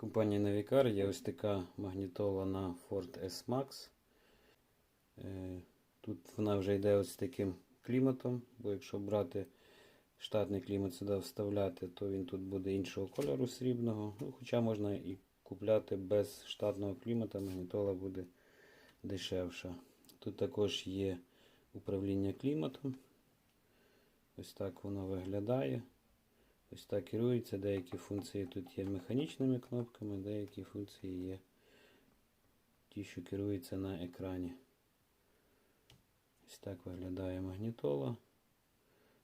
Компанія Navicar є ось така магнітола на Ford S-Max. Е, Тут вона вже йде ось таким кліматом, бо якщо брати штатний клімат сюди вставляти, то він тут буде іншого кольору срібного. Ну, хоча можна і купляти без штатного клімата, магнітола буде дешевша. Тут також є управління кліматом. Ось так воно виглядає. Ось так керується. Деякі функції тут є механічними кнопками, деякі функції є ті, що керуються на екрані. Ось так виглядає магнітола.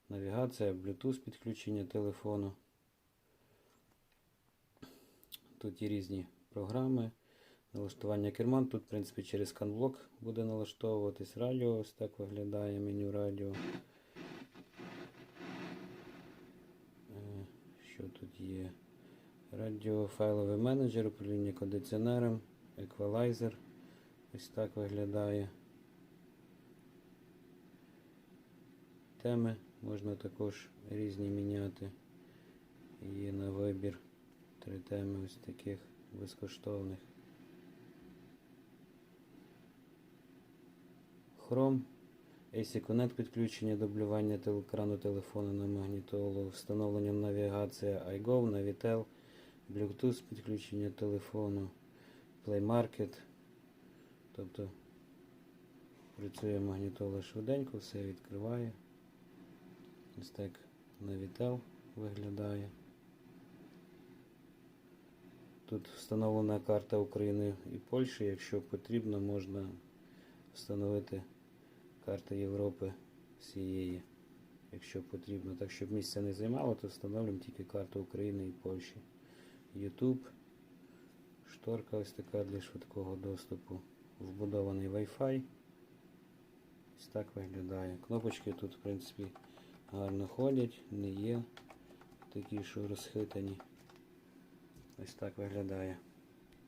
Навігація, Bluetooth підключення телефону. Тут є різні програми. Налаштування керман. Тут, в принципі, через канблок буде налаштовуватись радіо. Ось так виглядає меню радіо. Е, Що тут є? Радіофайловий менеджер, управління кондиціонером, еквалайзер. Ось так виглядає. Теми можна також різні міняти. Є на вибір три теми ось таких безкоштовних. Chrome. AC Connect підключення дублювання екрану телефону на магнітолу, встановлення навігація iGo, Navitel, Bluetooth підключення телефону, Play Market. Тобто працює магнітола швиденько, все відкриває. Ось так Navitel виглядає. Тут встановлена карта України і Польщі. Якщо потрібно, можна встановити карти Європи всієї, якщо потрібно. Так, щоб місця не займало, то встановлюємо тільки карту України і Польщі. YouTube. Шторка ось така для швидкого доступу. Вбудований Wi-Fi. Ось так виглядає. Кнопочки тут, в принципі, гарно ходять, не є такі, що розхитані. Ось так виглядає.